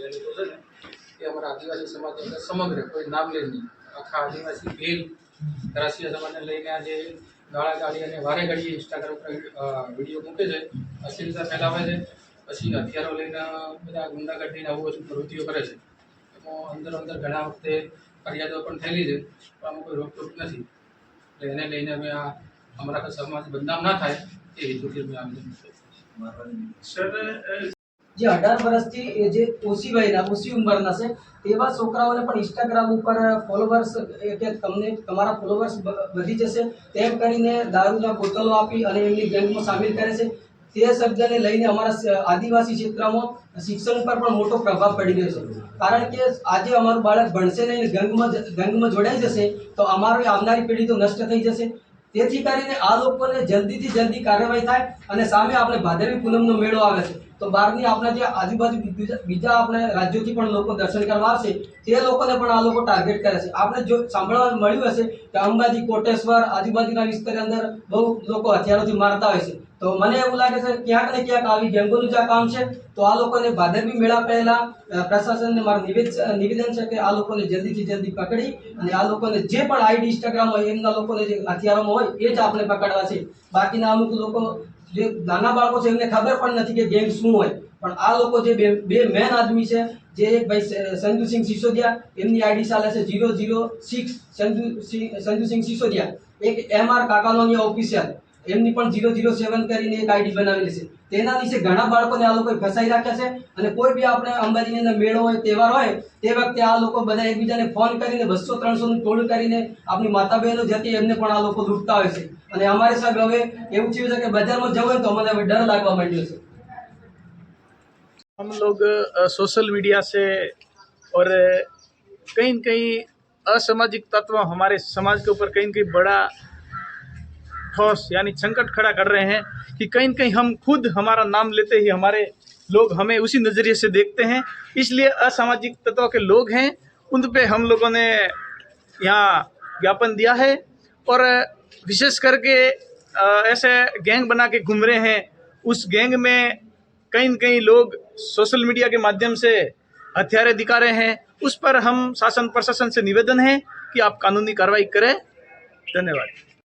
છે ને એ અમારા આદિવાસી સમાજ અંદર સમગ્ર કોઈ નામ લે નહીં. આખા આદિવાસી ભેલ રાષ્ટ્રીય સમાજને લઈને આજે ગાળા ગાળી અને વારે ઘડીએ ઇન્સ્ટાગ્રામ પર વીડિયો મૂકે છે. અશ્લીલતા ફેલાવે છે. પછી હથિયારો લઈને બધા ગુંડાગર્દીને આવું બધું પ્રવૃત્તિઓ કરે છે. એમાં અંદર અંદર ઘણા વખતે ફરિયાદો પણ થયેલી છે પણ આમાં કોઈ રોકટોક નથી. એટલે એને લઈને અમે આ અમારા સમાજ બદનામ ના થાય એ હેતુથી અમે આવેદન સર જે અઢાર વર્ષથી જે ઓછી વયના ઓછી ઉંમરના છે તેવા છોકરાઓને પણ ઇન્સ્ટાગ્રામ ઉપર ફોલોવર્સ કે તમને, તમારા ફોલોવર્સ વધી જશે. તેમ કરીને દારૂના બોટલો આપી અને એમની ગેંગમાં સામેલ કરે છે. તે શબ્દને લઈને અમારા આદિવાસી ક્ષેત્રમાં શિક્ષણ પર પણ મોટો પ્રભાવ પડી રહ્યો છે. કારણ કે આજે અમારું બાળક ભણશે નહીં, ગંગમાં ગંગમાં જોડાઈ જશે, તો અમારી આવનારી પેઢી તો નષ્ટ થઈ જશે. તેથી કરીને આ લોકોને જલ્દીથી જલ્દી કાર્યવાહી થાય અને સામે આપણે ભાદરવી પૂનમનો મેળો આવે છે. તો બહારની આપણા જે આજુબાજુ બીજા- આપણે રાજ્યોથી પણ લોકો દર્શન કરવા આવશે, તે લોકોને પણ આ લોકો ટાર્ગેટ કરે છે. આપણે જો સાંભળવા મળ્યું હશે કે અંબાજી, કોટેશ્વર આજુબાજુના વિસ્તારની અંદર બહુ લોકો હથિયારોથી મારતા હોય છે. તો મને એવું લાગે છે ક્યાંક ને ક્યાંક આવી ગેંગોનું જે કામ છે. તો આ લોકોને ભાદરવી મેળા પહેલા પ્રશાસનને મારું નિવેદ નિવેદન છે કે આ લોકોને જલ્દીથી જલ્દી પકડી અને આ લોકોને જે પણ આઈડી ઇન્સ્ટાગ્રામ હોય એમના લોકોને જે હથિયારોમાં હોય એ જ આપણે પકડવા છે. બાકીના અમુક લોકો જે નાના બાળકો છે એમને ખબર પણ નથી કે ગેમ શું હોય. પણ આ લોકો જે બે મેન આદમી છે, જે એક ભાઈ સંજુ સંજુસિંહ સિસોદિયા, એમની આઈડી ચાલે છે zero zero six Sanju Singh- Sanjusinh Sisodia. એક એમ આર કાકાનોની ઓફિશિયલ એમની પણ જીરો જીરો સેવન કરીને એક આઈડી બનાવેલી છે તેના વિશે ઘણા બાળકોને આ લોકોએ ફસાઈ રાખ્યા છે અને કોઈ બી આપણે અંબાજીની અંદર મેળો હોય તહેવાર હોય તે વખતે આ લોકો બધા એકબીજાને ફોન કરીને બસો ત્રણસોનું ટોળું કરીને આપણી માતા બહેનો જ હતી એમને પણ આ લોકો લૂંટતા હોય છે અને અમારે સાહેબ હવે એવું થયું છે કે બજારમાં જવું હોય ને તો અમને હવે ડર લાગવા માંડ્યો છે हम लोग अ, सोशल मीडिया से और अ, कहीं न कहीं असामाजिक तत्व हमारे समाज के ऊपर कहीं न कहीं बड़ा ठोस यानी संकट खड़ा कर रहे हैं कि कहीं कहीं हम खुद हमारा नाम लेते ही हमारे लोग हमें उसी नज़रिए से देखते हैं। इसलिए असामाजिक तत्व के लोग हैं, उन पे हम लोगों ने यहाँ ज्ञापन दिया है और विशेष करके ऐसे गैंग बना के घूम रहे हैं। उस गैंग में न कहीं लोग सोशल मीडिया के माध्यम से हथियारे दिखा रहे हैं। उस पर हम शासन प्रशासन से निवेदन है कि आप कानूनी कार्रवाई करें। धन्यवाद।